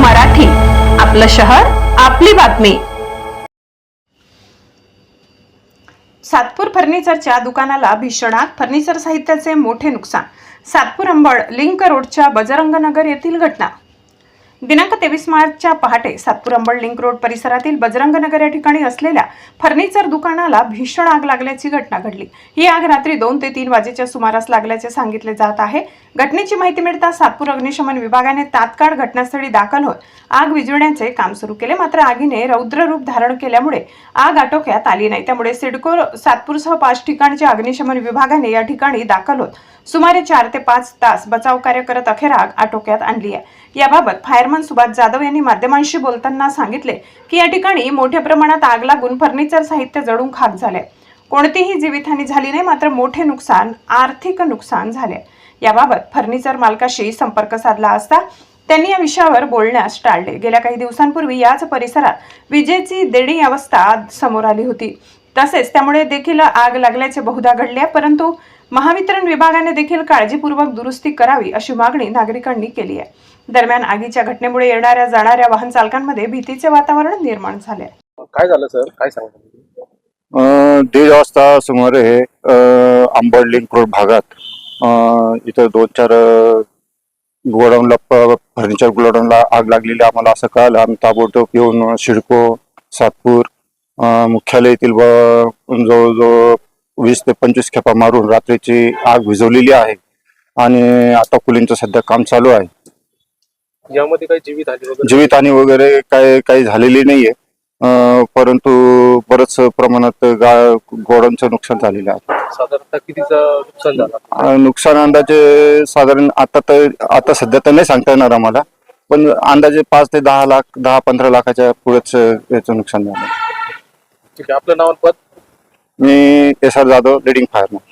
मराठी. आपलं शहर आपली बातमी. सातपूर फर्निचरच्या दुकानाला भीषण आग फर्निचर साहित्याचे मोठे नुकसान. सातपूर अंबड लिंक रोडच्या बजरंग नगर येथील घटना. दिनांक तेवीस मार्चच्या पहाटे सातपूर अंबड लिंक रोड परिसरातील बजरंग नगर या ठिकाणी असलेल्या फर्निचर दुकानाला भीषण आग लागल्याची घटना घडली. ही आग रात्री दोन ते तीन वाजेच्या सुमारास लागल्याचे सांगितले जात आहे. घटनेची माहिती मिळताच सातपूर अग्निशमन विभागाने तात्काळ घटनास्थळी दाखल होत आग विझवण्याचे काम सुरू केले. मात्र आगीने रौद्र रूप धारण केल्यामुळे आग आटोक्यात आली नाही. त्यामुळे सिडको सातपूरसह पाच ठिकाणच्या अग्निशमन विभागाने या ठिकाणी दाखल होत सुमारे चार ते पाच तास बचाव कार्य करत अखेर आग आटोक्यात आणली आहे. याबाबत फायरमन सुभाष जाधव यांनी माध्यमांशी बोलताना सांगितले की या ठिकाणी मोठ्या प्रमाणात आग लागून फर्निचर साहित्य जळून खाक झाले कोणतीही जीवितहानी झाली नाही मात्र मोठे नुकसान आर्थिक नुकसान झाले याबाबत फर्निचर मालकाशी संपर्क साधला असता त्यांनी या विषयावर बोलण्यास टाळले. गेल्या काही दिवसांपूर्वी याच परिसरात विजेची देणी अवस्था समोर आली होती. तसेच त्यामुळे देखील आग लागल्याचे बहुधा घडले परंतु महावितरण विभागाने देखील काळजीपूर्वक दुरुस्ती करावी अशी मागणी नागरिकांनी केली आहे. दरम्यान आगीच्या घटनेमुळे येणाऱ्या जाणाऱ्या वाहन चालकांमध्ये भीतीचे वातावरण निर्माण झाले. काय झालं सर? काय सांगता अं, दीड वाजता सुमारे अं, अंबड लिंक रोड भागात अं, इथं दोन चार गोडाऊनला फर्निचर गोडाऊनला आग लागलेली आम्हाला असं कळालं. आम्ही ताबडतोब येऊन शिडको सातपूर अं, मुख्यालयातील ब- जवळजवळ वीस ते पंचवीस खेपा मारून रात्रीची आग विझवलेली आहे. आणि आता कुलिंगचं सध्या काम चालू आहे. यामध्ये काही जीवित जीवितहानी वगैरे काय काही झालेली नाहीये. अं, परंतु बरंच प्रमाणात गा गोडाऊनचं नुकसान झालेलं आहे. साधारणतः कितीचं नुकसान झालं? अं, नुकसान अंदाजे साधारण आता तर आता सध्या तर नाही सांगता येणार आम्हाला. पण अंदाजे पाच ते दहा लाख दहा पंधरा लाखाच्या पुढेच याचं नुकसान झालं. ठीक आहे. आपलं नाव आणि पद? मी S R Jadhav leading fireman